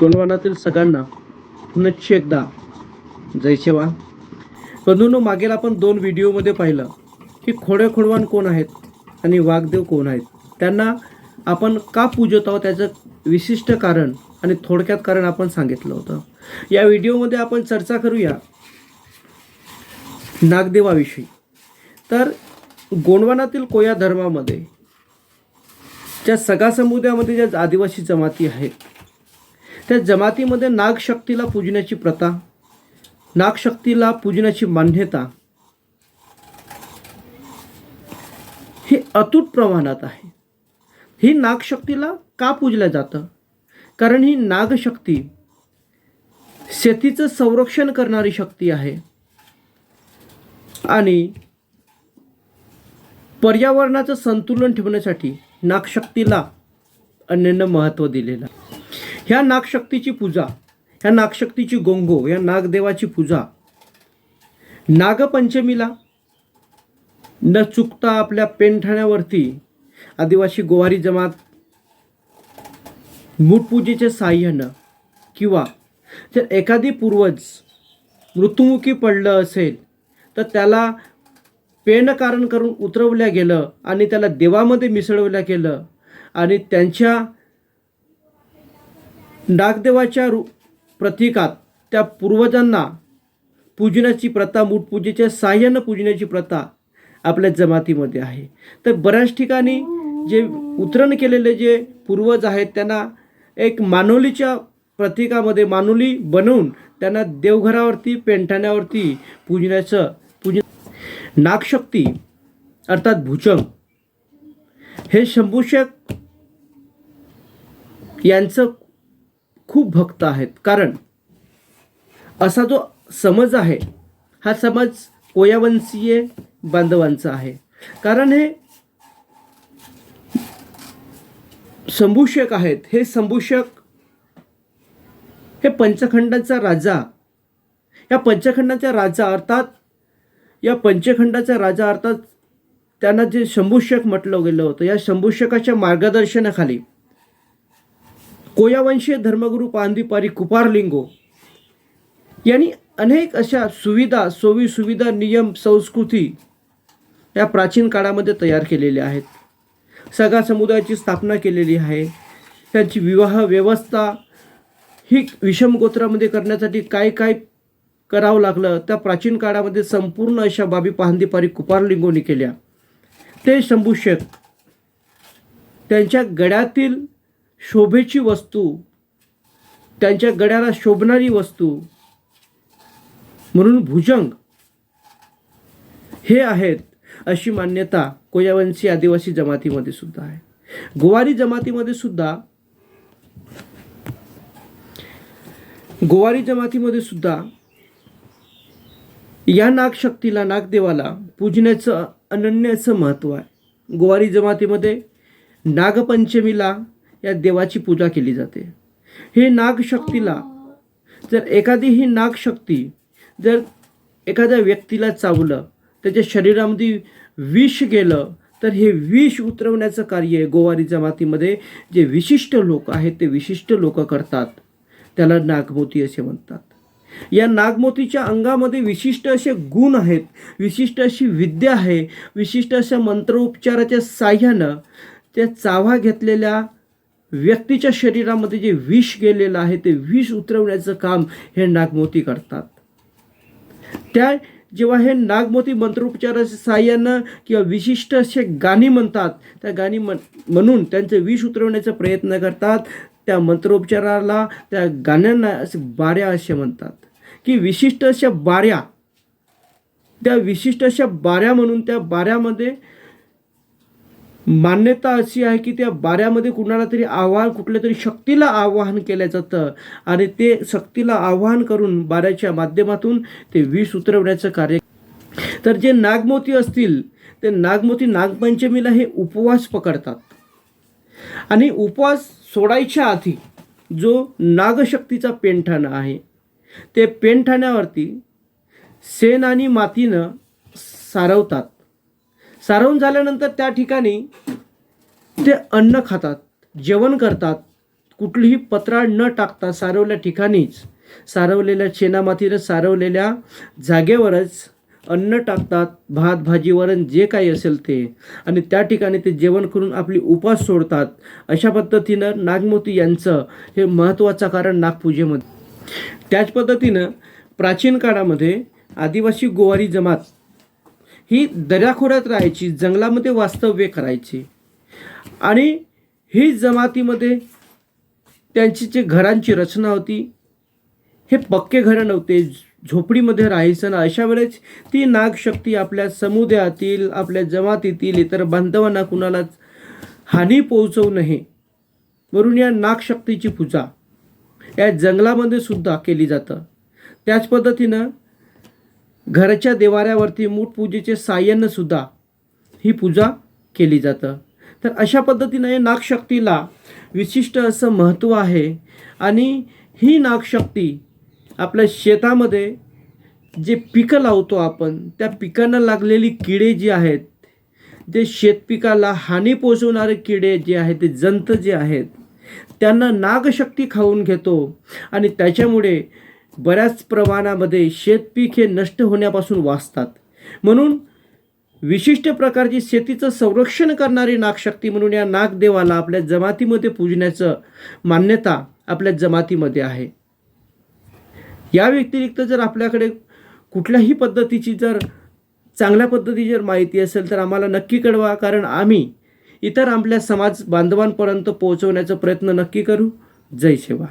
गोंडवानातील सगळ्यांना पुनश्च एकदा जय सेवा. बंधूंनो मागील आपण दोन व्हिडिओमध्ये पाहिलं की खोडे खोडवान कोण आहेत आणि वाघदेव कोण आहेत. त्यांना आपण का पूजत आहोत त्याचं विशिष्ट कारण आणि थोडक्यात कारण आपण सांगितलं होतं. या व्हिडिओमध्ये आपण चर्चा करूया नागदेवाविषयी. तर गोंडवानातील कोया धर्मामध्ये ज्या सगा समुदायामध्ये ज्या आदिवासी जमाती आहेत त्या जमातीमध्ये नागशक्तीला पूजण्याची प्रथा नागशक्तीला पूजण्याची मान्यता ही अतूट प्रमाणात आहे. ही नागशक्तीला का पूजलं जातं? कारण ही नागशक्ती शेतीचं संरक्षण करणारी शक्ती आहे. आणि पर्यावरणाचं संतुलन ठेवण्यासाठी नागशक्तीला अनन्य महत्त्व दिलेलं आहे. ह्या नागशक्तीची पूजा ह्या नागशक्तीची गोंगो या नागदेवाची पूजा नागपंचमीला न चुकता आपल्या पेनठाण्यावरती आदिवासी गोवारी जमात मूठपूजेच्या साह्यानं किंवा जर एखादी पूर्वज मृत्युमुखी पडलं असेल तर त्याला पेनकारण करून उतरवल्या गेलं आणि त्याला देवामध्ये मिसळवल्या गेलं आणि त्यांच्या नागदेवाच्या रू प्रतीकात त्या पूर्वजांना पूजण्याची प्रथा मूठपूजेच्या साह्यानं पूजण्याची प्रथा आपल्या जमातीमध्ये आहे. तर बऱ्याच ठिकाणी जे उतरण केलेले जे पूर्वज आहेत त्यांना एक मानोलीच्या प्रतीकामध्ये मानोली बनवून त्यांना देवघरावरती पेंठाण्यावरती पूजण्याचं पूज नागशक्ती अर्थात भुजंग हे शंभूषक यांचं खूप भक्त आहेत. कारण असा जो समज आहे हा समज कोयावंशीय बांधवांचा आहे. कारण हे शंभूषक आहेत. हे शंभूषक हे पंचखंडाचा राजा. या पंचखंडाचा राजा अर्थात या पंचखंडाचा राजा अर्थात त्यांना जे शंभूषक म्हटलं गेलं होतं या शंभूषकाच्या मार्गदर्शनाखाली कोयावंशीय धर्मगुरू पांदिपारी कुपारलिंगो. यांनी अनेक अशा सुविधा सोयी सुविधा नियम संस्कृती या प्राचीन काळामध्ये तयार केलेल्या आहेत. सगळा समुदायाची स्थापना केलेली आहे. त्यांची विवाह व्यवस्था ही विषम गोत्रामध्ये करण्यासाठी काय काय करावं लागलं त्या प्राचीन काळामध्ये संपूर्ण अशा बाबी पाहंदीपारी कुपारलिंगोनी केल्या. ते शंभूषक त्यांच्या गड्यातील शोभेची वस्तू त्यांच्या गड्याला शोभणारी वस्तू म्हणून भुजंग हे आहेत अशी मान्यता कोयावंशी आदिवासी जमातीमध्ये सुद्धा आहे. गोवारी जमातीमध्ये सुद्धा गोवारी जमातीमध्ये सुद्धा या नागशक्तीला नागदेवाला पूजण्याचं अनन्याचं महत्त्व आहे. गोवारी जमातीमध्ये नागपंचमीला या देवाची पूजा केली जाते. हे नागशक्तीला जर एखादी ही नागशक्ती जर एखाद्या व्यक्तीला चावलं त्याच्या शरीरामध्ये विष गेलं तर हे विष उतरवण्याचं कार्य गोवारी जमातीमध्ये जे विशिष्ट लोक आहेत ते विशिष्ट लोक करतात. त्याला नागमोती असे म्हणतात. या नागमोतीच्या अंगामध्ये विशिष्ट असे गुण आहेत विशिष्ट अशी विद्या आहे विशिष्ट अशा मंत्रोपचाराच्या साह्यानं त्या चावा घेतलेल्या व्यक्तीच्या शरीरामध्ये जे विष गेलेलं आहे ते विष उतरवण्याचं काम हे नागमोती करतात. त्या जेव्हा हे नागमोती मंत्रोपचाराच्या साह्यानं किंवा विशिष्ट असे गाणी म्हणतात त्या गाणी म्हण म्हणून त्यांचं विष उतरवण्याचा प्रयत्न करतात. त्या मंत्रोपचाराला त्या गाण्यांना असे बाऱ्या असे म्हणतात. की विशिष्ट अशा बाऱ्या त्या विशिष्ट अशा बाऱ्या म्हणून त्या बाऱ्यामध्ये मान्यता अशी आहे की त्या बाऱ्यामध्ये कुणाला तरी आव्हान कुठल्या तरी शक्तीला आवाहन केलं जातं. आणि ते शक्तीला आवाहन करून बाऱ्याच्या माध्यमातून ते विष उतरवण्याचं कार्य तर जे नागमोती असतील ते नागमोती नागपंचमीला हे उपवास पकडतात. आणि उपवास सोडायच्या आधी जो नागशक्तीचा पेंठाणा आहे ते पेंठाण्यावरती शेण आणि मातीनं सारवतात. सारवून झाल्यानंतर त्या ठिकाणी ते अन्न खातात जेवण करतात. कुठलीही पत्राळ न टाकता सारवल्या ठिकाणीच सारवलेल्या शेणामातीनं सारवलेल्या जागेवरच अन्न टाकतात भात भाजी वरण जे काही असेल ते. आणि त्या ठिकाणी ते जेवण करून आपली उपास सोडतात. अशा पद्धतीनं नागमोती यांचं हे महत्त्वाचं कारण नागपूजेमध्ये. त्याच पद्धतीनं प्राचीन काळामध्ये आदिवासी गोवारी जमात ही दऱ्याखोऱ्यात राहायची जंगलामध्ये वास्तव्य करायची. आणि ही जमातीमध्ये त्यांची जे घरांची रचना होती हे पक्के घरं नव्हते. झोपडीमध्ये राहायचं ना अशा वेळेस ती नागशक्ती आपल्या समुदायातील आपल्या जमातीतील इतर बांधवांना कुणालाच हानी पोहोचवू नये म्हणून या नागशक्तीची पूजा या जंगलामध्ये सुद्धा केली जातं. त्याच पद्धतीनं घराच्या देवाऱ्यावरती मूठ पूजेचे साह्यानं सुद्धा ही पूजा केली जातं. तर अशा पद्धतीने नागशक्तीला विशिष्ट असं महत्त्व आहे आणि ही नागशक्ती आपल्या शेतामध्ये जे पिकं लावतो आपण त्या पिकांना लागलेली किडे जी आहेत जे शेतपिकाला हानी पोचवणारे किडे जे आहेत ते जंत जे आहेत त्यांना नागशक्ती खाऊन घेतो आणि त्याच्यामुळे बऱ्याच प्रमाणामध्ये शेतपीक हे नष्ट होण्यापासून वाचतात. म्हणून विशिष्ट प्रकारची शेतीचं संरक्षण करणारी नागशक्ती म्हणून या नागदेवाला आपल्या जमातीमध्ये पूजण्याचं मान्यता आपल्या जमातीमध्ये आहे. या व्यतिरिक्त जर आपल्याकडे कुठल्याही पद्धतीची जर चांगल्या पद्धतीची जर माहिती असेल तर आम्हाला नक्की कळवा कारण आम्ही इतर आपल्या समाज बांधवांपर्यंत पोहोचवण्याचा प्रयत्न नक्की करू. जय सेवा.